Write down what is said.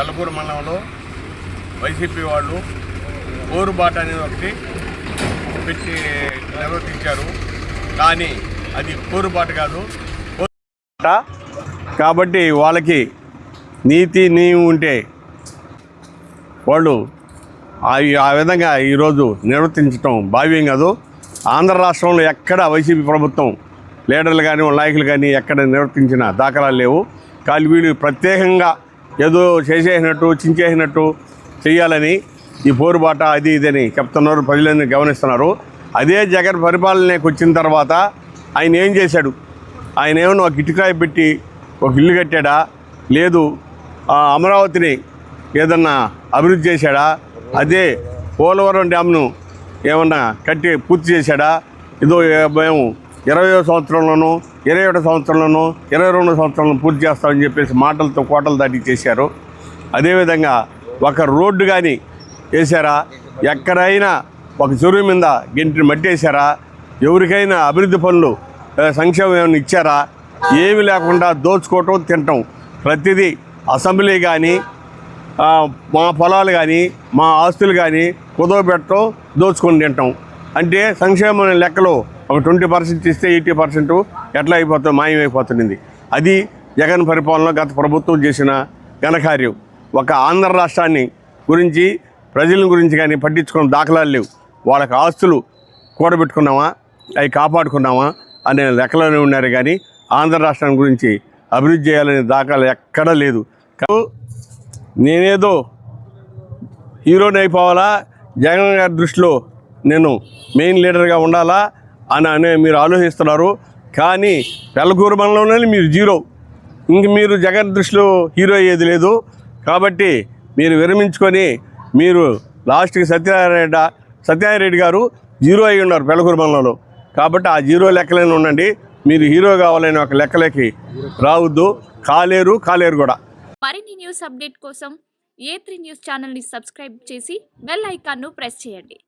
తలపూరు మండలంలో వైసీపీ వాళ్ళు ఓరుబాట అనేది ఒకటి పెట్టి నిర్వర్తించారు. కానీ అది కోరుబాట కాదు. కాబట్టి వాళ్ళకి నీతి నీవు ఉంటే వాళ్ళు ఆ విధంగా ఈరోజు నిర్వర్తించడం భావ్యం కాదు. ఆంధ్ర రాష్ట్రంలో ఎక్కడ వైసీపీ ప్రభుత్వం లీడర్లు కానీ నాయకులు కానీ ఎక్కడ నిర్వర్తించిన దాఖలాలు లేవు. కానీ వీళ్ళు ప్రత్యేకంగా ఏదో చేసేసినట్టు చించేసినట్టు చేయాలని ఈ పోరుబాట అది ఇదని చెప్తున్నారు ప్రజలందరూ గమనిస్తున్నారు. అదే జగన్ పరిపాలనకి వచ్చిన తర్వాత ఆయన ఏం చేశాడు? ఆయన ఏమన్నా ఒక ఇటుకాయ పెట్టి ఒక ఇల్లు కట్టాడా? లేదు ఆ అమరావతిని ఏదన్నా అభివృద్ధి చేశాడా? అదే పోలవరం డ్యామ్ను ఏమన్నా కట్టి పూర్తి చేశాడా? ఇదో మేము ఇరవై సంవత్సరంలోనూ ఇరవై ఒకటో సంవత్సరంలోనూ ఇరవై రెండో సంవత్సరంలో పూర్తి చేస్తామని చెప్పేసి మాటలతో కోటలు దాటి చేశారు అదేవిధంగా ఒక రోడ్డు కానీ వేశారా? ఎక్కడైనా ఒక చెరువు మీద గెంటిని మట్టేశారా? ఎవరికైనా అభివృద్ధి పనులు సంక్షేమం ఏమైనా ఇచ్చారా? ఏమి లేకుండా దోచుకోవటం తినటం. ప్రతిదీ అసెంబ్లీ కానీ మా పొలాలు కానీ మా ఆస్తులు కానీ కుదవబెట్టడం దోచుకొని తింటాం అంటే సంక్షేమ లెక్కలో ఒక ట్వంటీ పర్సెంట్ ఇస్తే ఎయిటీ పర్సెంట్ ఎట్లా అయిపోతుంది మాయమైపోతుంది అది జగన్ పరిపాలన గత ప్రభుత్వం చేసిన ఘనకార్యం. ఒక ఆంధ్ర రాష్ట్రాన్ని గురించి ప్రజల గురించి కానీ పట్టించుకున్న దాఖలాలు లేవు. వాళ్ళకి ఆస్తులు కూడబెట్టుకున్నామా? అవి కాపాడుకున్నామా? అనే లెక్కలోనే ఉన్నారు కానీ ఆంధ్ర రాష్ట్రం గురించి అభివృద్ధి చేయాలనే దాఖలు ఎక్కడా లేదు. నేనేదో హీరోని అయిపోవాలా? జగన్ గారి దృష్టిలో నేను మెయిన్ లీడర్గా ఉండాలా? అని అనే మీరు ఆలోచిస్తున్నారు. కానీ పెళ్ళకూరు మనలోనే మీరు జీరో. ఇంక మీరు జగన్ దృష్టిలో హీరో అయ్యేది లేదు. కాబట్టి మీరు విరమించుకొని మీరు లాస్ట్కి సత్యనారాయణ సత్యనారాయణ గారు జీరో అయి ఉన్నారు పెళ్ళకూరు మండలంలో కాబట్టి ఆ జీరో లెక్కలైన ఉండండి. మీరు హీరో కావాలని ఒక లెక్కలకి రావద్దు. కాలేరు కాలేరు కూడా. మరిన్ని న్యూస్ అప్డేట్ కోసం ఏ త్రీ న్యూస్ ఛానల్ని సబ్స్క్రైబ్ చేసి బెల్ ఐకాన్ను ప్రెస్ చేయండి.